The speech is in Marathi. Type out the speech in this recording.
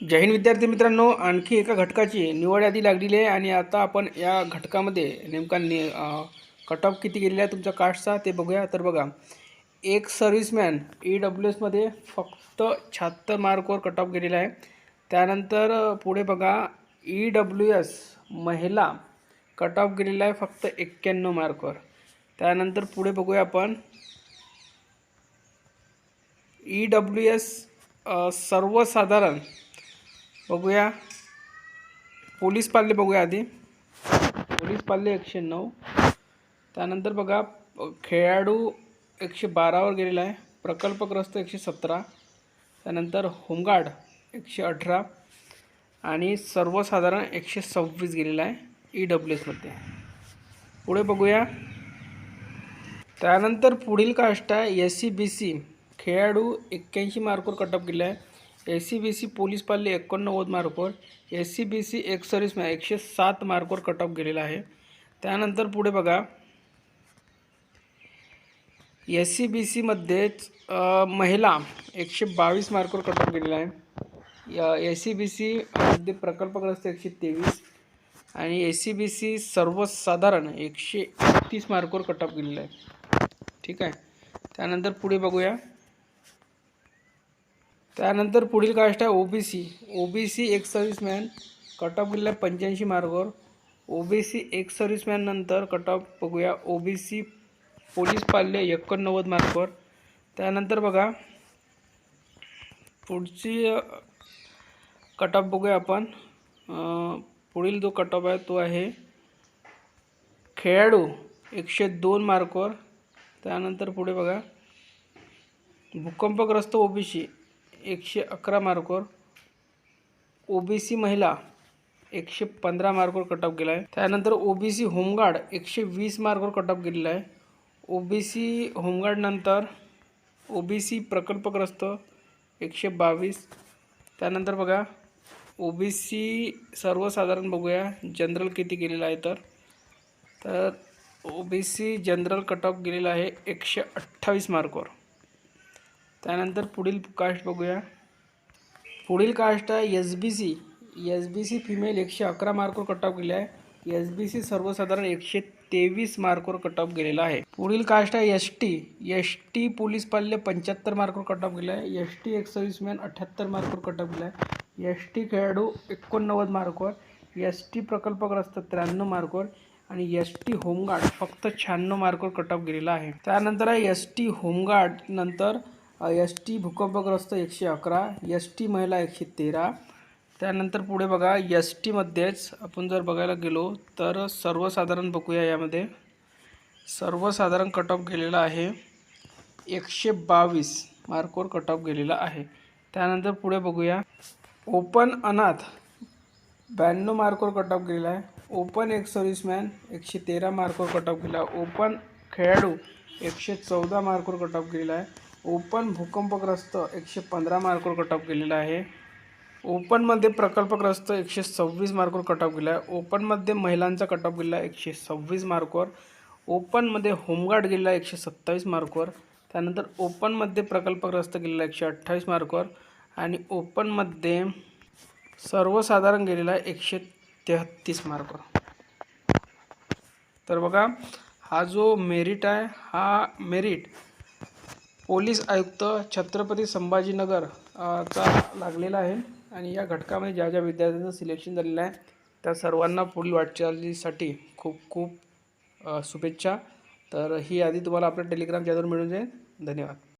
जय हिंद विद्यार्थी मित्रांनो आणखी एका घटकाची निवड यादी लागलेली आहे आणि आता आपण या घटकामध्ये नेमका नि कट ऑफ किती गेलेला आहे तुमच्या कास्टचा ते बघूया. तर बघा एक सर्व्हिसमॅन ई डब्ल्यू एसमध्ये फक्त शहात्तर मार्कवर कट ऑफ गेलेला आहे. त्यानंतर पुढे बघा ई डब्ल्यू एस महिला कट ऑफ गेलेला आहे फक्त एक्क्याण्णव मार्कवर त्यानंतर पुढे बघूया आपण ई डब्ल्यू एस सर्वसाधारण बघूया. पोलीस पाल्ले बघूया आधी. पोलीस पाल्ले एकशे नऊ. त्यानंतर बघा खेळाडू एकशे बारावर गेलेला आहे. प्रकल्पग्रस्त एकशे सतरा. त्यानंतर होमगार्ड एकशे अठरा. आणि सर्वसाधारण एकशे सव्वीस गेलेला आहे ई डब्ल्यू एसमध्ये पुढे बघूया. त्यानंतर पुढील कास्ट आहे एस सी बी सी खेळाडू एक्क्याऐंशी मार्कवर कटअप केला आहे SEBC C B C police पाल्ले एकोणनव्वद मार्कवर एस सी बी सी एक सर्व्हिसमॅन एकशे सात मार्कवर कटअप गेलेला आहे. त्यानंतर पुढे बघा. एस सी बी सीमध्येच महिला एकशे बावीस मार्कवर कटअप गेलेला आहे. एस सी बी सी मध्ये प्रकल्पग्रस्त एकशे तेवीस आणि एस सी बी सी सर्वसाधारण एकशे एकतीस मार्कवर कटअप गेलेला आहे. ठीक आहे? त्यानंतर पुढे बघूया. त्यानंतर पुढील कास्ट आहे O B C O B C एक सर्व्हिसमॅन कट ऑफ गेलेला आहे पंच्याऐंशी मार्गवर ओ बी सी एक सर्व्हिसमॅन नंतर कट ऑफ बघूया. ओ बी सी पोलीस पाल्य एकोणनव्वद मार्कवर. त्यानंतर बघा पुढची कट ऑफ बघूया आपण. पुढील जो कट ऑफ आहे तो आहे खेळाडू एकशे दोन मार्कवर. त्यानंतर पुढे बघा भूकंपग्रस्त ओबीसी एकशे अकरा मार्कवर ओबीसी महिला एकशे पंधरा मार्कवर कट ऑफ गेला आहे त्यानंतर ओबीसी होमगार्ड एकशे वीस मार्कवर कट ऑफ गेलेला आहे. ओबीसी ओ बी ओबीसी प्रकल्पग्रस्त एकशे बावीस. त्यानंतर बघा ओबीसी सर्वसाधारण बघूया जनरल किती गेलेला आहे तर. तर ओबीसी जनरल कट ऑफ गेलेला आहे एकशे अठ्ठावीस मार्कवर. त्यानंतर पुढील कास्ट बघूया. पुढील कास्ट आहे S B C S B C female एकशे अकरा मार्कवर कट ऑफ गेले आहे. एस बी सी सर्वसाधारण एकशे तेवीस मार्कवर कट ऑफ गेलेला आहे. पुढील कास्ट आहे S T S T police पाल्य पंच्याहत्तर मार्कवर कट ऑफ गेला आहे. एस टी एक मॅन अठ्ठ्याहत्तर मार्कवर कट ऑफ गेला आहे. एस टी खेळाडू एकोणनव्वद मार्कवर एस टी प्रकल्पग्रस्त त्र्याण्णव मार्कवर आणि एस टी होमगार्ड फक्त शहाण्णव मार्कवर कट ऑफ गेलेला आहे. त्यानंतर आहे एस टी होमगार्ड नंतर एस टी भूकंपग्रस्त एकशे अकरा एस टी महिला एकशे तेरा. त्यानंतर पुढे बघा एस टीमध्येच आपण जर बघायला गेलो तर सर्वसाधारण बघूया यामध्ये. सर्वसाधारण कट ऑफ गेलेला आहे एकशे बावीस मार्कवर कट ऑफ गेलेला आहे. त्यानंतर पुढे बघूया. ओपन अनाथ ब्याण्णव मार्कवर कट ऑफ गेलेला आहे. ओपन एक सर्व्हिसमॅन एकशे तेरा मार्कवर कट ऑफ गेला ओपन खेळाडू एकशे चौदा मार्कवर कट ऑफ गेलेला आहे. ओपन भूकंपग्रस्त एकशे पंधरा मार्कवर कट ऑफ आहे. ओपनमध्ये प्रकल्पग्रस्त एकशे सव्वीस मार्कवर कट ऑफ गेला आहे. ओपनमध्ये महिलांचा कट ऑफ गेला आहे एकशे सव्वीस मार्कवर. ओपनमध्ये होमगार्ड गेला एकशे सत्तावीस मार्कवर. त्यानंतर ओपनमध्ये प्रकल्पग्रस्त गेलेला एकशे अठ्ठावीस मार्कवर. आणि ओपनमध्ये सर्वसाधारण गेलेला आहे एकशे तेहत्तीस मार्कवर. तर बघा हा जो मेरिट आहे हा मेरिट पोलीस आयुक्त छत्रपती संभाजीनगर चा लागलेला आहे. आणि या घटकामध्ये ज्या ज्या विद्यार्थ्यांचं सिलेक्शन झालेलं आहे त्या सर्वांना पुढील वाटचालीसाठी खूप खूप शुभेच्छा. तर ही यादी तुम्हाला आपल्या टेलिग्राम चॅनलवर मिळून जाईल. धन्यवाद.